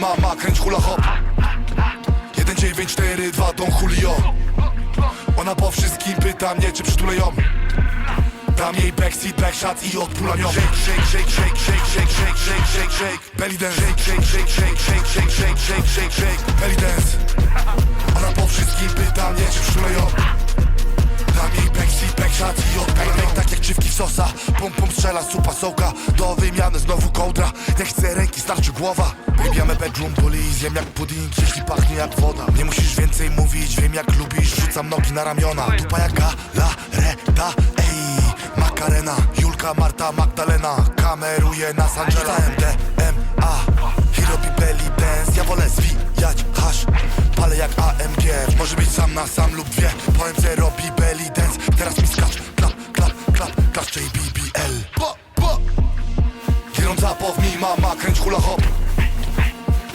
mama, kręć hula hop 1942 Don Julio Ona po wszystkim pyta mnie, czy przytulę ją Dam jej backseat, backshot i odpulam ją Shake, shake, shake, shake, shake, shake, shake, shake, shake, shake Belly dance Shake, shake, shake, shake, shake, shake, shake, shake, shake, shake Belly dance Ona po wszystkim pyta mnie, Pum, pum, strzela, supa, sołka Do wymiany znowu kołdra. Nie chcę ręki, starczy głowa. A bedroom bully Zjem jak pudding, jeśli pachnie jak woda. Nie musisz więcej mówić, wiem jak lubisz. Rzucam nogi na ramiona. Dupa jak galareta, ej Makarena, Julka, Marta, Magdalena. Kameruje nas Angela MDMA I robi belly dance. Ja wolę zwijać hasz Palę jak AMG Może być sam na sam lub dwie. Po MC robi klap Klaszcze i BBL Bo, bo Kierowca pow mi mama, kręć hula hop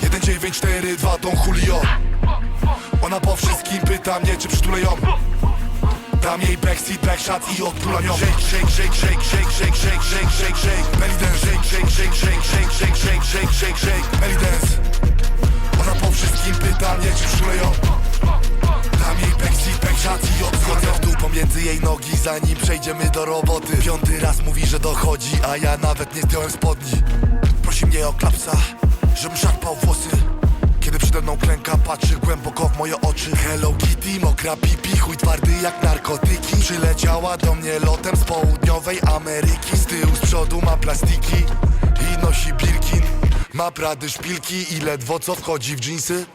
1942 Don Julio Ona po wszystkim pyta mnie, czy przytulę ją Dam jej backseat, backshot i odpulam ją Shake, shake, shake, shake, shake, shake, shake, shake, shake, shake Belly dance Shake, shake, shake, shake, shake, shake, shake, shake, shake, shake nogi Zanim przejdziemy do roboty. Piąty raz mówi, że dochodzi A ja nawet nie zdjąłem spodni. Prosi mnie o klapsa Żebym szarpał włosy. Kiedy przede mną klęka, patrzy głęboko w moje oczy. Hello Kitty, mokra pipi, chuj twardy jak narkotyki. Przyleciała do mnie lotem z południowej Ameryki. Z tyłu, z przodu ma plastiki i nosi Birkin. Ma prady szpilki i ledwo co wchodzi w dżinsy.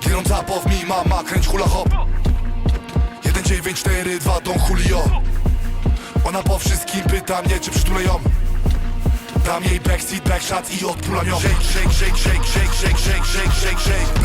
Kierowca pow mi mama, kręć hula hop 1942 Don Julio. Ona po wszystkim pyta mnie, czy przytulę ją Dam jej backseat, backshot i odpulam ją. Shake, shake, shake, shake, shake, shake, shake, shake, shake, shake